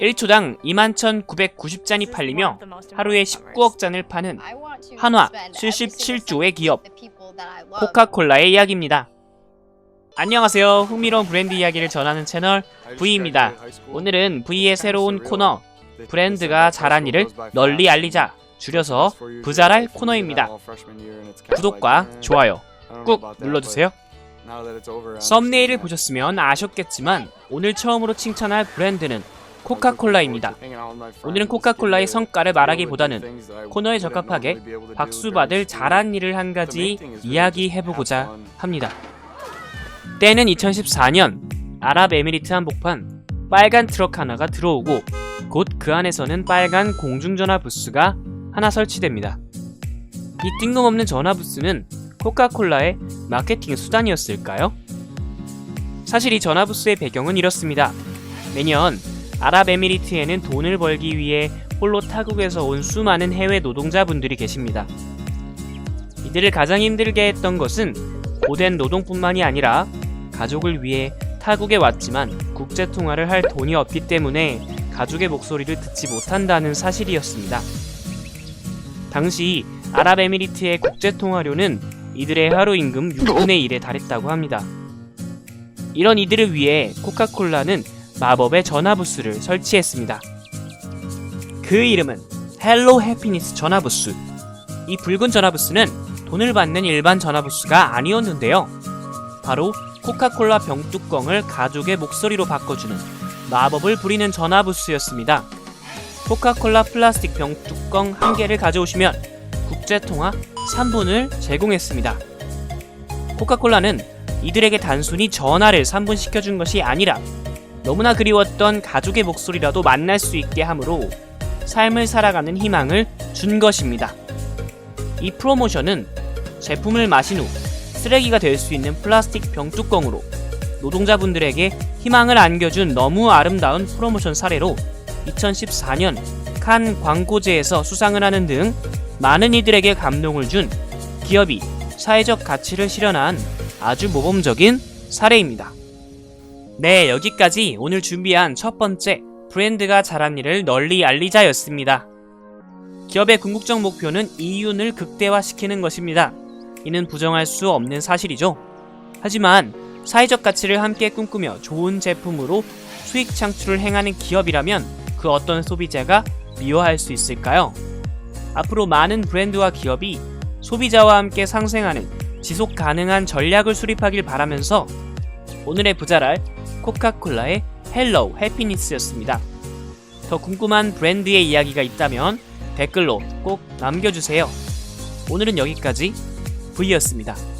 (1초당) 21,990잔이 팔리며 하루에 19억 잔을 파는 한화 77조의 기업 코카콜라의 이야기입니다. 안녕하세요. 흥미로운 브랜드 이야기를 전하는 채널 V입니다. 오늘은 V의 새로운 코너 브랜드가 잘한 일을 널리 알리자 줄여서 부자랄 코너입니다. 구독과 좋아요 꾹 눌러주세요. 썸네일을 보셨으면 아셨겠지만 오늘 처음으로 칭찬할 브랜드는 코카콜라입니다. 오늘은 코카콜라의 성과를 말하기보다는 코너에 적합하게 박수 받을 잘한 일을 한 가지 이야기해보고자 합니다. 때는 2014년 아랍에미리트 한복판 빨간 트럭 하나가 들어오고 곧 그 안에서는 빨간 공중전화 부스가 하나 설치됩니다. 이 뜬금없는 전화 부스는 코카콜라의 마케팅 수단이었을까요? 사실 이 전화 부스의 배경은 이렇습니다. 매년 아랍에미리트에는 돈을 벌기 위해 홀로 타국에서 온 수많은 해외 노동자분들이 계십니다. 이들을 가장 힘들게 했던 것은 고된 노동뿐만이 아니라 가족을 위해 타국에 왔지만 국제 통화를 할 돈이 없기 때문에 가족의 목소리를 듣지 못한다는 사실이었습니다. 당시 아랍에미리트의 국제 통화료는 이들의 하루 임금 6분의 1에 달했다고 합니다. 이런 이들을 위해 코카콜라는 마법의 전화부스를 설치했습니다. 그 이름은 헬로 해피니스 전화부스. 이 붉은 전화부스는 돈을 받는 일반 전화부스가 아니었는데요. 바로 코카콜라 병뚜껑을 가족의 목소리로 바꿔주는 마법을 부리는 전화부스였습니다. 코카콜라 플라스틱 병뚜껑 한 개를 가져오시면 국제통화 3분을 제공했습니다. 코카콜라는 이들에게 단순히 전화를 3분 시켜준 것이 아니라 너무나 그리웠던 가족의 목소리라도 만날 수 있게 함으로 삶을 살아가는 희망을 준 것입니다. 이 프로모션은 제품을 마신 후 쓰레기가 될 수 있는 플라스틱 병뚜껑으로 노동자분들에게 희망을 안겨준 너무 아름다운 프로모션 사례로 2014년 칸 광고제에서 수상을 하는 등 많은 이들에게 감동을 준 기업이 사회적 가치를 실현한 아주 모범적인 사례입니다. 네, 여기까지 오늘 준비한 첫 번째 브랜드가 잘한 일을 널리 알리자였습니다. 기업의 궁극적 목표는 이윤을 극대화시키는 것입니다. 이는 부정할 수 없는 사실이죠. 하지만 사회적 가치를 함께 꿈꾸며 좋은 제품으로 수익 창출을 행하는 기업이라면 그 어떤 소비자가 미워할 수 있을까요? 앞으로 많은 브랜드와 기업이 소비자와 함께 상생하는 지속 가능한 전략을 수립하길 바라면서 오늘의 부자랄 코카콜라의 헬로우 해피니스였습니다. 더 궁금한 브랜드의 이야기가 있다면 댓글로 꼭 남겨주세요. 오늘은 여기까지 V였습니다.